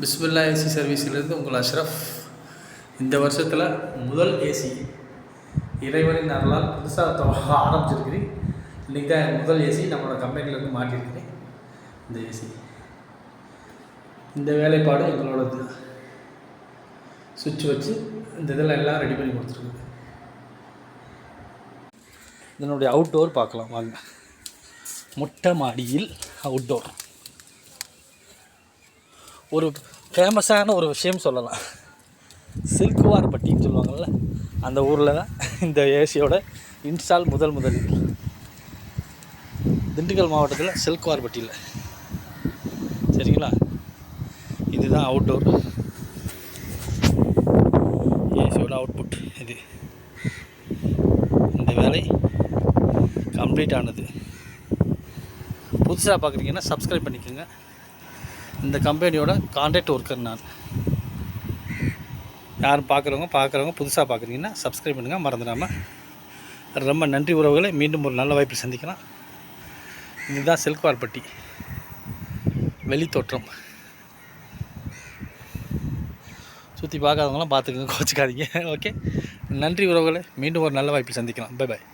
பிஸ்மில்லா AC சர்வீஸிலிருந்து உங்கள் அஷ்ரஃப். இந்த வருஷத்தில் முதல் ஏசி. இறைவனின் அருளால் புதுசாக ஆரம்பிச்சிருக்கிறேன். இன்றைக்கி தான் முதல் ஏசி நம்மளோட கம்பெனிலேருந்து மாட்டியிருக்கிறேன் இந்த ஏசி. இந்த வேலைப்பாடு எங்களோட சுவிட்ச் வச்சு இந்த இதெல்லாம் எல்லாம் ரெடி பண்ணி கொடுத்துருக்குது. இதனுடைய அவுட்டோர் பார்க்கலாம் வாங்க. மொட்டை மாடியில் அவுட்டோர் ஒரு ஃபேமஸான ஒரு விஷயம் சொல்லலாம். சில்குவார்பட்டின்னு சொல்லுவாங்கள்ல அந்த ஊரில் தான் இந்த ஏசியோட இன்ஸ்டால் முதல் முதலில் திண்டுக்கல் மாவட்டத்தில் சில்குவார்பட்டியில் சரிங்களா? இதுதான் அவுட்டோர் ஏசியோட அவுட்புட் இது. இந்த வேலை கம்ப்ளீட் ஆனது. புதுசாக பார்க்குறீங்கன்னா சப்ஸ்கிரைப் பண்ணிக்கோங்க. இந்த கம்பெனியோட கான்ட்ராக்ட் ஒர்க்கர் நான். யாரும் பார்க்குறவங்க பார்க்குறவங்க புதுசாக பார்க்குறீங்கன்னா சப்ஸ்கிரைப் பண்ணுங்கள் மறந்துடாமல் ரொம்ப நன்றி உறவுகளை மீண்டும் ஒரு நல்ல வாய்ப்பில் சந்திக்கலாம். இதுதான் செல்குவார்பட்டி. வெளித்தோற்றம். சுற்றி பார்க்காதவங்களாம் பார்த்துக்கோங்க கோச்சிக்காதீங்க. ஓகே நன்றி உறவுகளை மீண்டும் ஒரு நல்ல வாய்ப்பில் சந்திக்கலாம். Bye bye